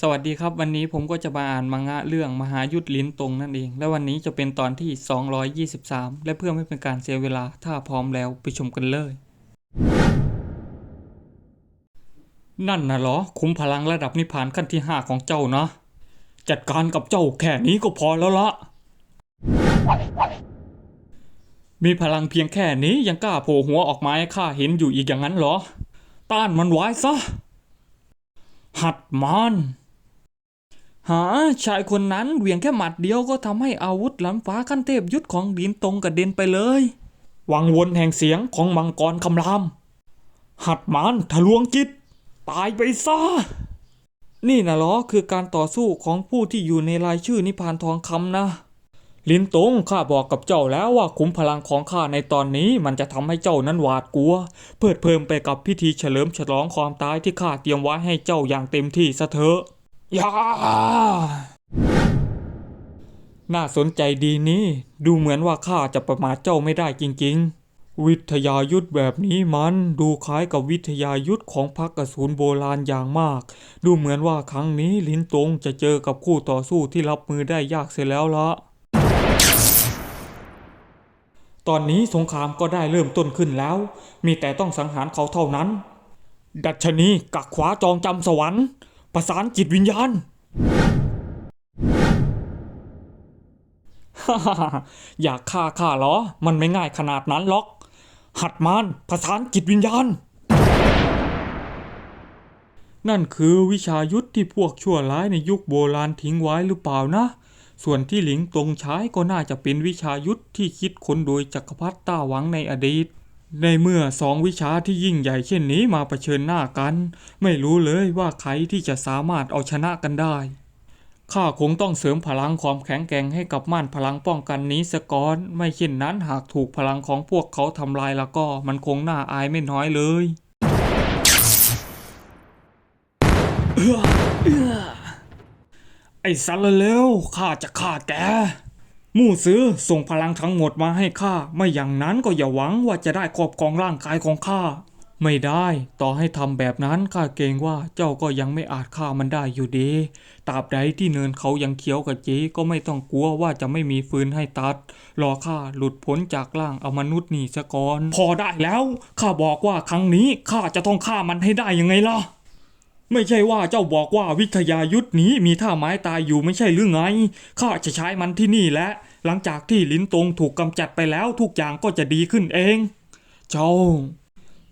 สวัสดีครับวันนี้ผมก็จะมาอ่านมังงะเรื่องมหายุทธลิ้นตรงนั่นเอง และวันนี้จะเป็นตอนที่ 223 และเพื่อไม่เป็นการเสียเวลาถ้าพร้อมแล้วไปชมกันเลย นั่นนะเหรอ คุ้มพลังระดับนิพพานขั้นที่ 5 ของเจ้านะ จัดการกับเจ้าแค่นี้ก็พอแล้วละมีพลังเพียงแค่นี้ยังกล้าโผล่หัวออกมาให้ข้าเห็นอยู่อีกอย่างนั้นเหรอ ต้านมันไว้ซะ หัดมัน หาชายคนนั้นเหวี่ยงแค่หมัดเดียวก็ทำให้อาวุธล้ำฟ้าขั้นเทพยุทธของดินตรงกระเด็นไปเลย วังวนแห่งเสียงของมังกรคำราม หัดมานทะลวงจิต ตายไปซะ นี่นะเหรอคือการต่อสู้ของผู้ที่อยู่ในรายชื่อนิพานทองคำนะลินตงข้าบอกกับเจ้าแล้วว่าขุมพลังของข้าในตอนนี้มันจะทำให้เจ้านั้นหวาดกลัว เพิดเพลิมไปกับพิธีเฉลิมฉลองความตายที่ข้าเตรียมไว้ให้เจ้าอย่างเต็มที่ซะเถอะ ยาน่าสนใจดีนี้ ดูเหมือนว่าข้าจะประมาทเจ้าไม่ได้จริง ๆ วิทยายุทธแบบนี้มันดูคล้ายกับวิทยายุทธของพรรคอสูรโบราณอย่างมาก ดูเหมือนว่าครั้งนี้ลินตงจะเจอกับคู่ต่อสู้ที่รับมือได้ยากเสียแล้วละตอนนี้สงครามก็ได้เริ่มต้นขึ้นแล้ว มีแต่ต้องสังหารเขาเท่านั้น ดัชนีกักขวาจองจำสวรรค์ ประสานจิตวิญญาณ อยากฆ่าข้าเหรอ มันไม่ง่ายขนาดนั้นหรอก หัดมานประสานจิตวิญญาณ นั่นคือวิชายุทธที่พวกชั่วร้ายในยุคโบราณทิ้งไว้หรือเปล่านะ ส่วนที่หลิงตรงใช้ก็น่าจะเป็นวิชายุทธที่คิดค้นโดยจักรพรรดิต้าหวังในอดีต ในเมื่อสองวิชาที่ยิ่งใหญ่เช่นนี้มาเผชิญหน้ากัน ไม่รู้เลยว่าใครที่จะสามารถเอาชนะกันได้ ข้าคงต้องเสริมพลังความแข็งแกร่งให้กับม่านพลังป้องกันนี้สะก่อน ไม่เช่นนั้นหากถูกพลังของพวกเขาทำลายแล้วก็มันคงน่าอายไม่น้อยเลยไอ้สันลเลวข้าจะฆ่าแก มู่ซื้อส่งพลังทั้งหมดมาให้ข้า ไม่อย่างนั้นก็อย่าหวังว่าจะได้ครอบครองร่างกายของข้า ไม่ได้ ต่อให้ทำแบบนั้นข้าเกรงว่าเจ้าก็ยังไม่อาจฆ่ามันได้อยู่ดี ตราบใดที่เนินเขายังเขียวกับจีก็ไม่ต้องกลัวว่าจะไม่มีฟืนให้ตัด รอข้าหลุดพ้นจากร่างอมนุษย์นี่ซะก่อน พอได้แล้ว ข้าบอกว่าครั้งนี้ข้าจะต้องฆ่ามันให้ได้ยังไงล่ะ ไม่ใช่ว่าเจ้าบอกว่าวิทยายุทธนี้มีท่าไม้ตายอยู่ไม่ใช่หรือไง ข้าจะใช้มันที่นี่และ หลังจากที่ลิ้นตรงถูกกำจัดไปแล้วทุกอย่างก็จะดีขึ้นเอง เจ้า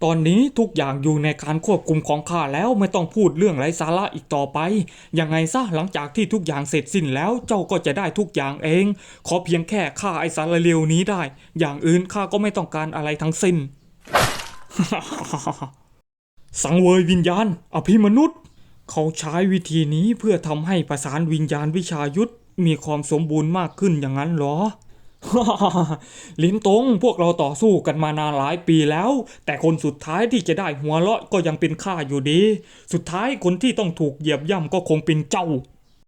ตอนนี้ทุกอย่างอยู่ในการควบคุมของข้าแล้วไม่ต้องพูดเรื่องไร้สาระอีกต่อไป ยังไงซะหลังจากที่ทุกอย่างเสร็จสิ้นแล้วเจ้าก็จะได้ทุกอย่างเอง ขอเพียงแค่ฆ่าไอสารเลวนี้ได้ อย่างอื่นข้าก็ไม่ต้องการอะไรทั้งสิ้น สังเวยวิญญาณ อภิมนุษย์ เขาใช้วิธีนี้เพื่อทำให้ประสานวิญญาณวิชายุทธมีความสมบูรณ์มากขึ้นอย่างนั้นหรอลิ้นตงพวกเราต่อสู้กันมานานหลายปีแล้ว แต่คนสุดท้ายที่จะได้หัวเราะก็ยังเป็นข้าอยู่ดี สุดท้ายคนที่ต้องถูกเหยียบย่ำก็คงเป็นเจ้า